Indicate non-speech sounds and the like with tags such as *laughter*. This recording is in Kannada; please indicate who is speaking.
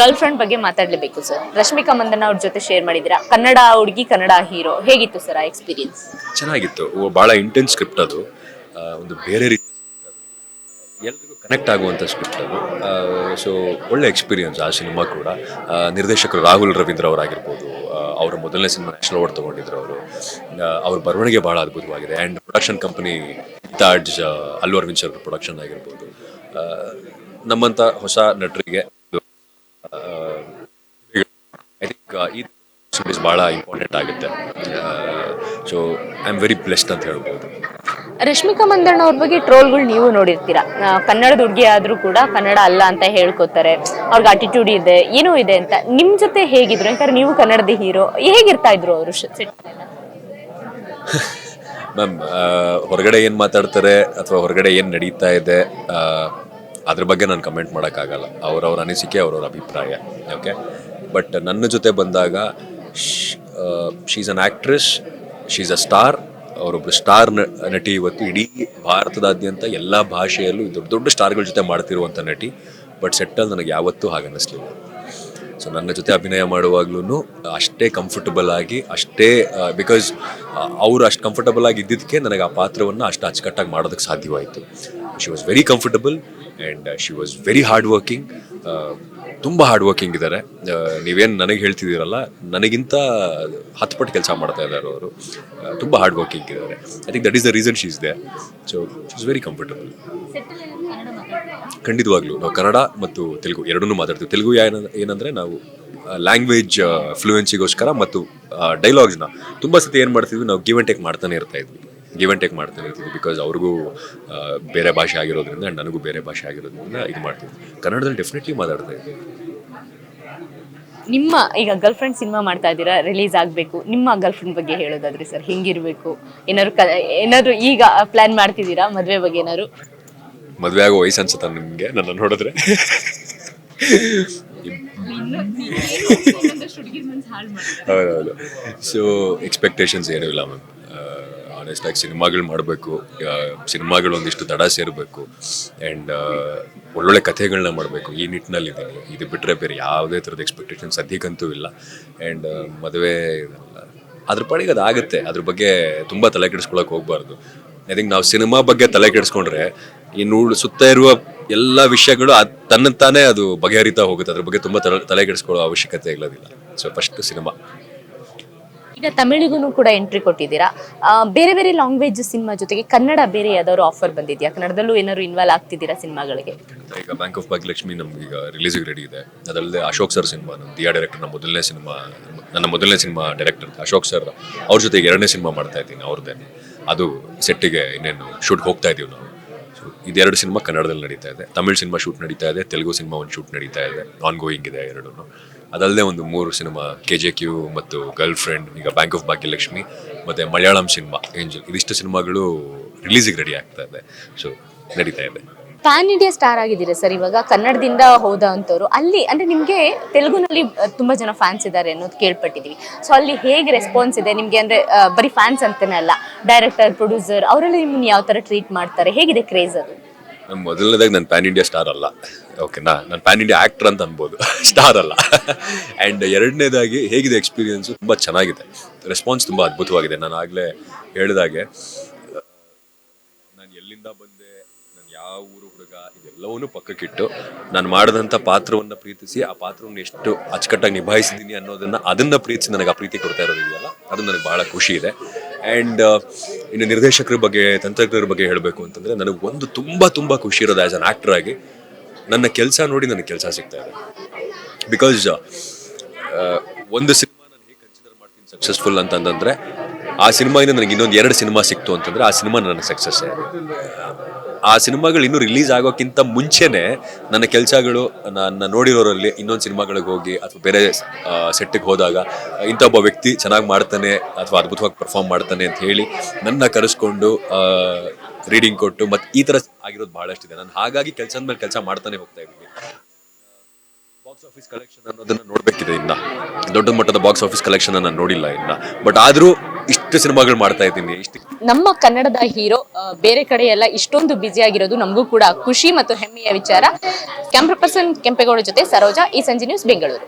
Speaker 1: ಗರ್ಲ್ ಫ್ರೆಂಡ್ ಬಗ್ಗೆ ಮಾತಾಡ್ಲೇಬೇಕು, ಸರ್. ರಶ್ಮಿಕಾ ಮಂದನ ಅವ್ರ ಜೊತೆ ಶೇರ್ ಮಾಡಿದ್ದೀರಾ? ಕನ್ನಡ ಹುಡುಗಿ, ಕನ್ನಡ ಹೀರೋ. ಹೇಗಿತ್ತು, ಸರ್, ಆ ಎಕ್ಸ್ಪೀರಿಯನ್ಸ್?
Speaker 2: ಚೆನ್ನಾಗಿತ್ತು. ಬಹಳ ಇಂಟೆನ್ಸ್ ಸ್ಕ್ರಿಪ್ಟ್ ಅದು. ಒಂದು ಬೇರೆ ರೀತಿ ಎಲ್ರಿಗೂ ಕನೆಕ್ಟ್ ಆಗುವಂಥ ಸ್ಕ್ರಿಪ್ಟ್ ಅದು. ಸೊ ಒಳ್ಳೆ ಎಕ್ಸ್ಪೀರಿಯನ್ಸ್ ಆ ಸಿನಿಮಾ ಕೂಡ. ನಿರ್ದೇಶಕರು ರಾಹುಲ್ ರವೀಂದ್ರ ಅವರಾಗಿರ್ಬೋದು ಅವರ ಮೊದಲನೇ ಸಿನಿಮಾ ನ್ಯಾಷನಲ್ ಅವಾರ್ಡ್ ತೊಗೊಂಡಿದ್ರು ಅವರು. ಅವ್ರ ಬರವಣಿಗೆ ಭಾಳ ಅದ್ಭುತವಾಗಿದೆ. ಆ್ಯಂಡ್ ಪ್ರೊಡಕ್ಷನ್ ಕಂಪನಿ ತಾಡ್ಜ್ ಅಲ್ಲು ಅರವಿಂದ್ ಸರ್ ಪ್ರೊಡಕ್ಷನ್ ಆಗಿರ್ಬೋದು. ನಮ್ಮಂಥ ಹೊಸ ನಟರಿಗೆ ಐ ಥಿಂಕ್ ಈ ಇಸ್ ಭಾಳ ಇಂಪಾರ್ಟೆಂಟ್ ಆಗುತ್ತೆ. So I am very blessed ಅಂತ ಹೇಳ್ಬೋದು.
Speaker 1: ರಶ್ಮಿಕಾ ಮಂದಣ್ಣ ಅವ್ರ ಬಗ್ಗೆ ಟ್ರೋಲ್ಗಳು ನೀವು ನೋಡಿರ್ತೀರಾ? ಕನ್ನಡದ ಹುಡುಗಿ ಆದರೂ ಕೂಡ ಕನ್ನಡ ಅಲ್ಲ ಅಂತ ಹೇಳ್ಕೊತಾರೆ. ಅವ್ರಿಗೆ ಆಟಿಟ್ಯೂಡ್ ಇದೆ ಏನೂ ಇದೆ ಅಂತ. ನಿಮ್ಮ ಜೊತೆ ಹೇಗಿದ್ರು? ಯಾಕಂದ್ರೆ ನೀವು ಕನ್ನಡದ ಹೀರೋ. ಹೇಗಿರ್ತಾ ಇದ್ರು ಅವರು
Speaker 2: ಮ್ಯಾಮ್ *laughs* ಹೊರಗಡೆ ಏನು ಮಾತಾಡ್ತಾರೆ ಅಥವಾ ಹೊರಗಡೆ ಏನು ನಡೀತಾ ಇದೆ ಅದ್ರ ಬಗ್ಗೆ ನಾನು ಕಮೆಂಟ್ ಮಾಡೋಕ್ಕಾಗಲ್ಲ. ಅವ್ರವ್ರ ಅನಿಸಿಕೆ ಅವ್ರವ್ರ ಅಭಿಪ್ರಾಯ ಓಕೆ ಬಟ್ ನನ್ನ ಜೊತೆ ಬಂದಾಗ she's an actress she's a star ಅವರೊಬ್ಬರು ಸ್ಟಾರ್ ನಟಿ ಇವತ್ತು ಇಡೀ ಭಾರತದಾದ್ಯಂತ ಎಲ್ಲ ಭಾಷೆಯಲ್ಲೂ ದೊಡ್ಡ ದೊಡ್ಡ ಸ್ಟಾರ್ಗಳ ಜೊತೆ ಮಾಡ್ತಿರುವಂಥ ನಟಿ. ಬಟ್ ಸೆಟ್ಟಲ್ ನನಗೆ ಯಾವತ್ತೂ ಹಾಗೆ ಅನ್ನಿಸ್ಲಿಲ್ಲ. ಸೊ ನನ್ನ ಜೊತೆ ಅಭಿನಯ ಮಾಡುವಾಗ್ಲೂ ಅಷ್ಟೇ ಕಂಫರ್ಟಬಲ್ ಆಗಿ, ಅಷ್ಟೇ ಬಿಕಾಸ್ ಅವರು ಅಷ್ಟು ಕಂಫರ್ಟಬಲ್ ಆಗಿ ಇದ್ದಿದ್ದಕ್ಕೆ ನನಗೆ ಆ ಪಾತ್ರವನ್ನು ಅಷ್ಟು ಅಚ್ಚುಕಟ್ಟಾಗಿ ಮಾಡೋದಕ್ಕೆ ಸಾಧ್ಯವಾಯಿತು. She was very comfortable and she was very hard working ತುಂಬ ಹಾರ್ಡ್ ವರ್ಕಿಂಗ್ ಇದ್ದಾರೆ ನೀವೇನು ನನಗೆ ಹೇಳ್ತಿದ್ದೀರಲ್ಲ, ನನಗಿಂತ ಹತ್ತು ಪಟ್ಟು ಕೆಲಸ ಮಾಡ್ತಾ ಇದ್ದಾರೆ ಅವರು. ತುಂಬ ಹಾರ್ಡ್ ವರ್ಕಿಂಗ್ ಇದ್ದಾರೆ I think that is the reason she's they so is very comfortable ಖಂಡಿತವಾಗ್ಲೂ. ನಾವು ಕನ್ನಡ ಮತ್ತು ತೆಲುಗು ಎರಡನ್ನೂ ಮಾತಾಡ್ತೀವಿ. ತೆಲುಗು ಏನ, ಏನಂದರೆ ನಾವು ಲ್ಯಾಂಗ್ವೇಜ್ ಫ್ಲೂಯೆನ್ಸಿಗೋಸ್ಕರ ಮತ್ತು ಡೈಲಾಗ್ಸ್ನ ತುಂಬ ಸತಿ ಏನು ಮಾಡ್ತಿದ್ವಿ, ನಾವು ಗಿವ್ ಆ್ಯಂಡ್ ಟೇಕ್ ಮಾಡ್ತಾನೆ ಇರ್ತಾ ಇದ್ವಿ. ಗಿವ್ ಆ್ಯಂಡ್ ಟೇಕ್ ಮಾಡ್ತಾನೆ ಇರ್ತಿದ್ವಿ ಬಿಕಾಸ್ ಅವ್ರಿಗೂ ಬೇರೆ ಭಾಷೆ ಆಗಿರೋದ್ರಿಂದ ಆ್ಯಂಡ್ ನನಗೂ ಬೇರೆ ಭಾಷೆ ಆಗಿರೋದ್ರಿಂದ ಇದು ಮಾಡ್ತೀನಿ ಕನ್ನಡದಲ್ಲಿ ಡೆಫಿನೆಟ್ಲಿ ಮಾತಾಡ್ತಾ ಇದ್ವಿ.
Speaker 1: ನಿಮ್ಮ ಈಗ ಗರ್ಲ್ ಫ್ರೆಂಡ್ ಸಿನಿಮಾ ಮಾಡ್ತಾ ಇದ್ದೀರಾ ರಿಲೀಸ್ ಆಗಬೇಕು. ನಿಮ್ಮ ಗರ್ಲ್ ಫ್ರೆಂಡ್ ಬಗ್ಗೆ ಹೇಳೋದಾದ್ರೆ ಸರ್ ಹೆಂಗಿರಬೇಕು? ಏನಾದ್ರು ಕ ಏನಾದ್ರು ಈಗ ಪ್ಲ್ಯಾನ್ ಮಾಡ್ತಿದ್ದೀರಾ ಮದುವೆ ಬಗ್ಗೆ ಏನಾದ್ರು?
Speaker 2: ಮದುವೆ ಆಗೋ ವಯಸ್ಸು ಅನ್ಸುತ್ತೆ ನಿಮಗೆ ನನ್ನ ನೋಡಿದ್ರೆ? *laughs* ಹೌದೌದು. ಸೊ ಎಕ್ಸ್ಪೆಕ್ಟೇಷನ್ಸ್ ಏನೂ ಇಲ್ಲ ಮ್ಯಾಮ್. ಆನೆಸ್ಟಾಗಿ ಸಿನಿಮಾಗಳು ಮಾಡಬೇಕು ಸಿನಿಮಾಗಳು ಒಂದಿಷ್ಟು ದಡ ಸೇರಬೇಕು ಆ್ಯಂಡ್ ಒಳ್ಳೊಳ್ಳೆ ಕಥೆಗಳನ್ನ ಮಾಡಬೇಕು ಈ ನಿಟ್ಟಿನಲ್ಲಿ ಇದ್ದೀನಿ ಇದು ಬಿಟ್ಟರೆ ಬೇರೆ ಯಾವುದೇ ಥರದ ಎಕ್ಸ್ಪೆಕ್ಟೇಷನ್ ಸದ್ಯಕ್ಕಂತೂ ಇಲ್ಲ. ಆ್ಯಂಡ್ ಮದುವೆ, ಅದ್ರ ಪಾಡಿಗೆ ಅದು ಆಗುತ್ತೆ ಅದ್ರ ಬಗ್ಗೆ ತುಂಬ ತಲೆ ಕೆಡಿಸ್ಕೊಳಕ್ಕೆ ಹೋಗ್ಬಾರ್ದು. ಐ ಥಿಂಕ್ ನಾವು ಸಿನಿಮಾ ಬಗ್ಗೆ ತಲೆ ಕೆಡಿಸ್ಕೊಂಡ್ರೆ, ಈ ನೂಳು ಸುತ್ತ ಇರುವ ಎಲ್ಲ ವಿಷಯಗಳು ಅದು ತನ್ನ ತಾನೇ ಅದು ಬಗೆಹರಿತಾ ಹೋಗುತ್ತೆ. ಅದ್ರ ಬಗ್ಗೆ ತುಂಬ ತಲೆ ತಲೆ ಕೆಡಿಸ್ಕೊಳ್ಳೋ ಅವಶ್ಯಕತೆ ಇಲ್ಲದಿಲ್ಲ ಸೊ ಫಸ್ಟ್ ಸಿನಿಮಾ.
Speaker 1: ಈಗ ತಮಿಳಿಗೂ ಕೂಡ ಎಂಟ್ರಿ ಕೊಟ್ಟಿದ್ದೀರಾ. ಬೇರೆ ಬೇರೆ ಲ್ಯಾಂಗ್ವೇಜ್ ಸಿನಿಮಾ ಜೊತೆಗೆ ಕನ್ನಡ ಬೇರೆ ಯಾವ್ದಾದ್ರು ಆಫರ್ ಬಂದಿದೆಯಾ? ಕನ್ನಡದಲ್ಲೂ ಏನಾದ್ರು ಇನ್ವಾಲ್ವ್ ಆಗ್ತಿದ್ದೀರಾ ಸಿನಿಮಾಗಳಿಗೆ?
Speaker 2: ಈಗ ಬ್ಯಾಂಕ್ ಆಫ್ ಭಾಗ್ಯಲಕ್ಷ್ಮಿ ನಮ್ಗೆ ಈಗ ರಿಲೀಸಿಗೆ ರೆಡಿ ಇದೆ. ಅದಲ್ಲದೆ ಅಶೋಕ್ ಸರ್ ಸಿನಿಮಾ, ನಮ್ಮ ದಿಯಾ ಡೈರೆಕ್ಟರ್ ಮೊದಲನೇ ಸಿನಿಮಾ, ನನ್ನ ಮೊದಲನೇ ಸಿನಿಮಾ ಡೈರೆಕ್ಟರ್ ಅಶೋಕ್ ಸರ್ ಅವ್ರ ಜೊತೆಗೆ ಎರಡನೇ ಸಿನಿಮಾ ಮಾಡ್ತಾ ಇದ್ದೀನಿ ಅವ್ರದ್ದೇನೆ ಅದು ಸೆಟ್ಟಿಗೆ ಇನ್ನೇನು ಶೂಟ್ ಹೋಗ್ತಾ ಇದೀವಿ ನಾವು. ಸೊ ಇದೆರಡು ಸಿನಿಮಾ ಕನ್ನಡದಲ್ಲಿ ನಡೀತಾ ಇದೆ. ತಮಿಳ್ ಸಿನಿಮಾ ಶೂಟ್ ನಡೀತಾ ಇದೆ, ತೆಲುಗು ಸಿನಿಮಾ ಒಂದು ಶೂಟ್ ನಡೀತಾ ಇದೆ. ಆನ್ ಗೋಯಿಂಗ್ ಇದೆ ಎರಡೂ ಅದಲ್ಲದೆ ಒಂದು ಮೂರು ಸಿನಿಮಾ ಕೆ ಜೆ ಕ್ಯೂ ಮತ್ತು ಗರ್ಲ್ ಫ್ರೆಂಡ್ ಈಗ ಬ್ಯಾಂಕ್ ಆಫ್ ಭಾಗ್ಯಲಕ್ಷ್ಮಿ ಮತ್ತು ಮಲಯಾಳಂ ಸಿನಿಮಾ ಏಂಜಲ್ ಇದಿಷ್ಟು ಸಿನಿಮಾಗಳು ರಿಲೀಸಿಗೆ ರೆಡಿ ಆಗ್ತಾ ಇದೆ. ಸೊ ನಡೀತಾ ಇದೆ.
Speaker 1: ಪ್ಯಾನ್ ಇಂಡಿಯಾ ಸ್ಟಾರ್ ಆಗಿದ್ದೀರಾ ಸರ್ ಇವಾಗ? ಕನ್ನಡದಿಂದ ಹೋದ ಅಂತವ್ರು ಅಲ್ಲಿ ಅಂದ್ರೆ ನಿಮಗೆ ತೆಲುಗುನಲ್ಲಿ ತುಂಬ ಜನ ಫ್ಯಾನ್ಸ್ ಇದ್ದಾರೆ ಅನ್ನೋದು ಕೇಳ್ಪಟ್ಟಿದ್ವಿ. ಸೊ ಅಲ್ಲಿ ಹೇಗೆ ರೆಸ್ಪಾನ್ಸ್ ಇದೆ? ನಿಮಗೆ ಅಂದ್ರೆ ಬರೀ ಫ್ಯಾನ್ಸ್ ಅಂತಲೇ ಅಲ್ಲ ಡೈರೆಕ್ಟರ್ ಪ್ರೊಡ್ಯೂಸರ್ ಅವರೆಲ್ಲ ನಿಮ್ಮನ್ನ ಯಾವ ತರ ಟ್ರೀಟ್ ಮಾಡ್ತಾರೆ? ಹೇಗಿದೆ ಕ್ರೇಜ್ ಅದು?
Speaker 2: ಮೊದಲನೇದಾಗಿ ನಾನು ಪ್ಯಾನ್ ಇಂಡಿಯಾ ಸ್ಟಾರ್ ಅಲ್ಲ. ಓಕೆನಾ ನಾನು ಪ್ಯಾನ್ ಇಂಡಿಯಾ ಆಕ್ಟರ್ ಅಂತ ಅನ್ಬೋದು. *laughs* ಸ್ಟಾರ್ ಅಲ್ಲ. *laughs* ಆ್ಯಂಡ್ ಎರಡನೇದಾಗಿ ಹೇಗಿದೆ ಎಕ್ಸ್ಪೀರಿಯನ್ಸು ತುಂಬ ಚೆನ್ನಾಗಿದೆ. ರೆಸ್ಪಾನ್ಸ್ ತುಂಬ ಅದ್ಭುತವಾಗಿದೆ. ನಾನು ಆಗಲೇ ಹೇಳಿದಾಗೆ, ನಾನು ಎಲ್ಲಿಂದ ಬಂದೆ, ನಾನು ಯಾವ ಊರು ಹುಡುಗ, ಇದೆಲ್ಲವನ್ನೂ ಪಕ್ಕಕ್ಕಿಟ್ಟು ನಾನು ಮಾಡಿದಂಥ ಪಾತ್ರವನ್ನು ಪ್ರೀತಿಸಿ, ಆ ಪಾತ್ರವನ್ನು ಎಷ್ಟು ಅಚ್ಚುಕಟ್ಟಾಗಿ ನಿಭಾಯಿಸಿದ್ದೀನಿ ಅನ್ನೋದನ್ನು ಅದನ್ನು ಪ್ರೀತಿಸಿ ನನಗೆ ಆ ಪ್ರೀತಿ ಕೊಡ್ತಾ ಇರೋದಿದೆಯಲ್ಲ ಅದು ನನಗೆ ಭಾಳ ಖುಷಿ ಇದೆ. ಆ್ಯಂಡ್ ಇನ್ನು ನಿರ್ದೇಶಕರ ಬಗ್ಗೆ, ತಂತ್ರಜ್ಞರ ಬಗ್ಗೆ ಹೇಳಬೇಕು ಅಂತಂದರೆ, ನನಗೆ ಒಂದು ತುಂಬ ತುಂಬ ಖುಷಿ ಇರೋದು ಆ್ಯಸ್ ಅನ್ ಆ್ಯಕ್ಟರ್ ಆಗಿ ನನ್ನ ಕೆಲಸ ನೋಡಿ ನನಗೆ ಕೆಲಸ ಸಿಗ್ತಾ ಇದೆ. ಬಿಕಾಸ್ ಒಂದು ಸಿನಿಮಾ ನಾನು ಹೇಗೆ ಕನ್ಸಿಡರ್ ಮಾಡ್ತೀನಿ ಸಕ್ಸಸ್ಫುಲ್ ಅಂತಂದ್ರೆ, ಆ ಸಿನಿಮಾಯಿಂದ ನನಗೆ ಇನ್ನೊಂದು ಎರಡು ಸಿನಿಮಾ ಸಿಕ್ತು ಅಂತಂದ್ರೆ ಆ ಸಿನಿಮಾ ನನ್ನ ಸಕ್ಸಸ್ ಆ ಸಿನಿಮಾಗಳು ಇನ್ನೂ ರಿಲೀಸ್ ಆಗೋಕ್ಕಿಂತ ಮುಂಚೆನೆ ನನ್ನ ಕೆಲಸಗಳು, ನನ್ನ ನೋಡಿರೋರಲ್ಲಿ ಇನ್ನೊಂದು ಸಿನಿಮಾಗಳಿಗೆ ಹೋಗಿ ಅಥವಾ ಬೇರೆ ಸೆಟ್ಟಿಗೆ ಹೋದಾಗ ಇಂಥ ಒಬ್ಬ ವ್ಯಕ್ತಿ ಚೆನ್ನಾಗಿ ಮಾಡ್ತಾನೆ ಅಥವಾ ಅದ್ಭುತವಾಗಿ ಪರ್ಫಾರ್ಮ್ ಮಾಡ್ತಾನೆ ಅಂತ ಹೇಳಿ ನನ್ನ ಕರೆಸ್ಕೊಂಡು ರೀಡಿಂಗ್ ಕೊಟ್ಟು ಮತ್ತೆ ಈ ತರ ಆಗಿರೋದು ಬಹಳಷ್ಟಿದೆ ನಾನು ಹಾಗಾಗಿ ಕೆಲಸದ ಮೇಲೆ ಕೆಲಸ ಮಾಡ್ತಾನೆ ಹೋಗ್ತಾ ಇದ್ದೀನಿ. ಬಾಕ್ಸ್ ಆಫೀಸ್ ಕಲೆಕ್ಷನ್ ಅನ್ನೋದನ್ನ ನೋಡ್ಬೇಕಿದೆ ಇನ್ನ. ದೊಡ್ಡ ಮಟ್ಟದ ಬಾಕ್ಸ್ ಆಫೀಸ್ ಕಲೆಕ್ಷನ್ ನಾನು ನೋಡಿಲ್ಲ ಇನ್ನ. ಬಟ್ ಆದ್ರೂ ಇಷ್ಟು ಸಿನಿಮಾಗಳು ಮಾಡ್ತಾ ಇದ್ದೀನಿ. ಇಷ್ಟು
Speaker 1: ನಮ್ಮ ಕನ್ನಡದ ಹೀರೋ ಬೇರೆ ಕಡೆ ಎಲ್ಲ ಇಷ್ಟೊಂದು ಬ್ಯುಸಿ ಆಗಿರೋದು ನಮಗೂ ಕೂಡ ಖುಷಿ ಮತ್ತು ಹೆಮ್ಮೆಯ ವಿಚಾರ. ಕ್ಯಾಮ್ರಾ ಪರ್ಸನ್ ಕೆಂಪೇಗೌಡ ಜೊತೆ ಸರೋಜಾ, ಈ ಸಂಜೆ ನ್ಯೂಸ್ ಬೆಂಗಳೂರು.